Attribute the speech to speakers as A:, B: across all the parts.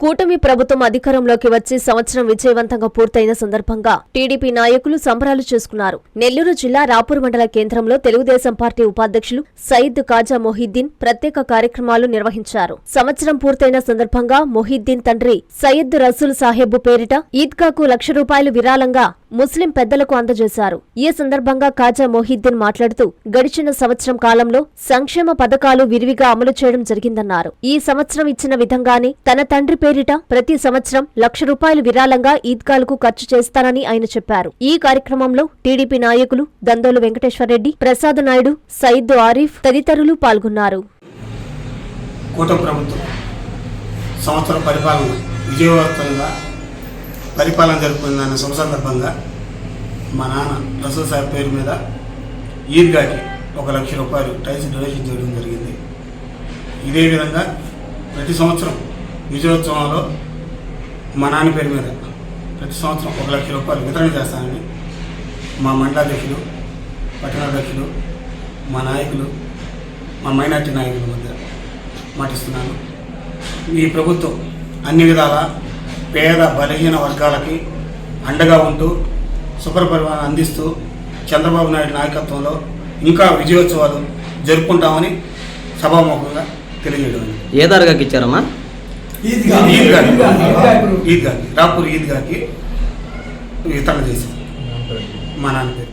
A: కూటమి ప్రభుత్వం అధికారంలోకి వచ్చి సంవత్సరం విజయవంతంగా పూర్తయిన సందర్భంగా టీడీపీ నాయకులు సంబరాలు చేసుకున్నారు. నెల్లూరు జిల్లా రాపూర్ మండల కేంద్రంలో తెలుగుదేశం పార్టీ ఉపాధ్యక్షులు సయీద్ కాజా మొహిద్దీన్ ప్రత్యేక కార్యక్రమాలు నిర్వహించారు. సంవత్సరం పూర్తయిన సందర్భంగా మొహిద్దీన్ తండ్రి సయ్యద్ రసూల్ సాహెబ్ పేరిట ఈద్గాకు లక్ష రూపాయలు విరాళంగా ముస్లిం పెద్దలకు అందజేశారు. ఈ సందర్భంగా కాజా మొహిద్దీన్ మాట్లాడుతూ గడిచిన సంవత్సరం కాలంలో సంక్షేమ పథకాలు విరివిగా అమలు చేయడం జరిగిందన్నారు. ఈ సంవత్సరం ఇచ్చిన విధంగానే తన తండ్రి పేరిట ప్రతి సంవత్సరం లక్ష రూపాయలు విరాళంగా ఈద్గాలకు ఖర్చు చేస్తానని ఆయన చెప్పారు. ఈ కార్యక్రమంలో టీడీపీ నాయకులు దందోలు వెంకటేశ్వరరెడ్డి ప్రసాద్ నాయుడు సయీద్ ఆరిఫ్ తదితరులు పాల్గొన్నారు.
B: సంవత్సరం పరిపాలన విజయవంతంగా పరిపాలన జరుపుకుందన్న శుభ సందర్భంగా మా నాన్న రసూల్ సాహెబ్ పేరు మీద ఈద్గాకి ఒక లక్ష రూపాయలు టైల్స్ డొనేషన్ చేయడం జరిగింది. ఇదే విధంగా ప్రతి సంవత్సరం విజయోత్సవంలో మా నాన్న పేరు మీద ప్రతి సంవత్సరం ఒక లక్ష రూపాయలు వితరణ చేస్తానని మా మండలాధ్యక్షులు పట్టణాధ్యక్షులు మా నాయకులు మా మైనార్టీ నాయకుల మధ్య మాటిస్తున్నాను. ఈ ప్రభుత్వం అన్ని విధాలా పేద బలహీన వర్గాలకి అండగా ఉంటూ సుపరిపాలన అందిస్తూ చంద్రబాబు నాయుడు నాయకత్వంలో ఇంకా విజయోత్సవాలు జరుపుకుంటామని సభాముఖంగా తెలియజేయడం
C: ఏ దర్గాకి ఇచ్చారమ్మా?
B: ఈద్గా ఈద్గా రాపూర్ ఈద్గాకి వితరణ చేశాం మా నాన్న పేరు.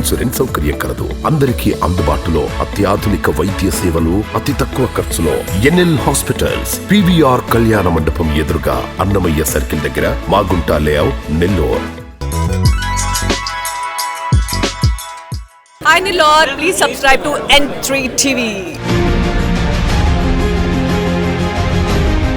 D: ఇన్సూరెన్స్ సౌకర్యం కలదు. అందరికీ అందుబాటులో అత్యాధునిక వైద్య సేవలు అతి తక్కువ ఖర్చులో ఎన్ఎల్ హాస్పిటల్స్ పివిఆర్ కళ్యాణ మండపం ఎదురుగా అన్నమయ్య సర్కిల్ దగ్గర Magunta layout Nellore.
E: Hi Nilor, please subscribe to N3 TV.